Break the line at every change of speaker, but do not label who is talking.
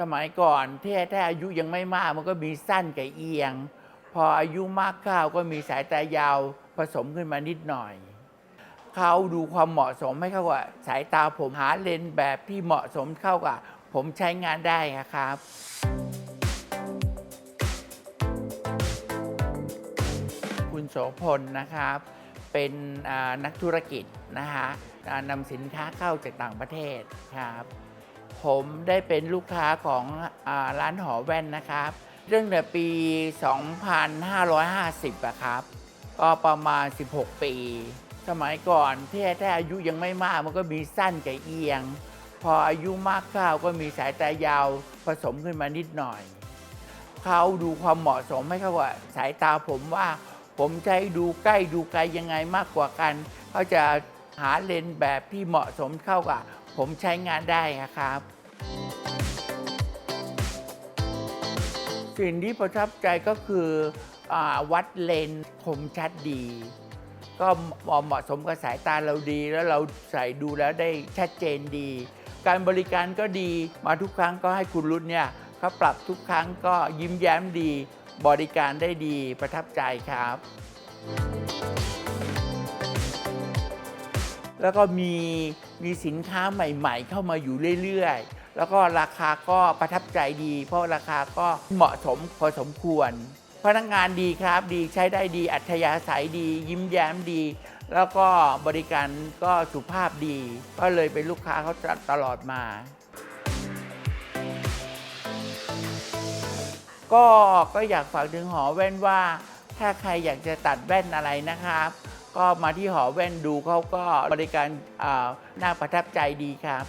สมัยก่อนที่ถ้าอายุยังไม่มากมันก็มีสั้นกับเอียง พออายุมากข้าวก็มีสายตายาวผสมขึ้นมานิดหน่อย เขาดูความเหมาะสมให้เข้ากับสายตาผมหาเลนแบบที่เหมาะสมเข้ากับผมใช้งานได้ครับคุณโสพลนะครับ เป็นนักธุรกิจนะฮะนำสินค้าเข้าจากต่างประเทศครับ ผมได้เป็นลูกค้าของอร้านหอแว่นนะครับเรื่องแต่ปี 2550อะครับ ก็ประมาณ 16 ปี สมัยก่อนที่ถ้าอายุยังไม่มากมันก็มีสั้นกับเอียง พออายุมากเข้าก็มีสายตายาวผสมขึ้นมานิดหน่อย เขาดูความเหมาะสมให้เขากับสายตาผมว่า ผมใช้ดูใกล้ดูไกลยังไงมากกว่ากัน เขาจะหาเลนส์แบบที่เหมาะสมเข้ากับ ผมใช้งานได้ครับ สิ่งที่ประทับใจก็คืออวัดเลนคมชัดดี ก็เหมาะสมกับสายตาเราดี แล้วเราใส่ดูแล้วได้ชัดเจนดี การบริการก็ดีมาทุกครั้งก็ให้คุณรุ่นเนี่ยเขาปรับทุกครั้งก็ยิ้มแย้มดี บริการได้ดีประทับใจครับ แล้วก็มีมีสินค้าใหม่ๆ เข้ามาอยู่เรื่อยๆ แล้วก็ราคาก็ประทับใจดี เพราะราคาก็เหมาะสมพอสมควร พนักงานดีครับดีใช้ได้ดีอัธยาศัยดี ยิ้มแย้มดี แล้วก็บริการก็สุภาพดี ก็เลยเป็นลูกค้าเขาตลอดมา ก็ก็อยากฝากถึงหอแว่นว่า ถ้าใครอยากจะตัดแว่นอะไรนะครับ ก็มาที่หอแว่นดูเขาก็บริการน่าประทับใจดีครับ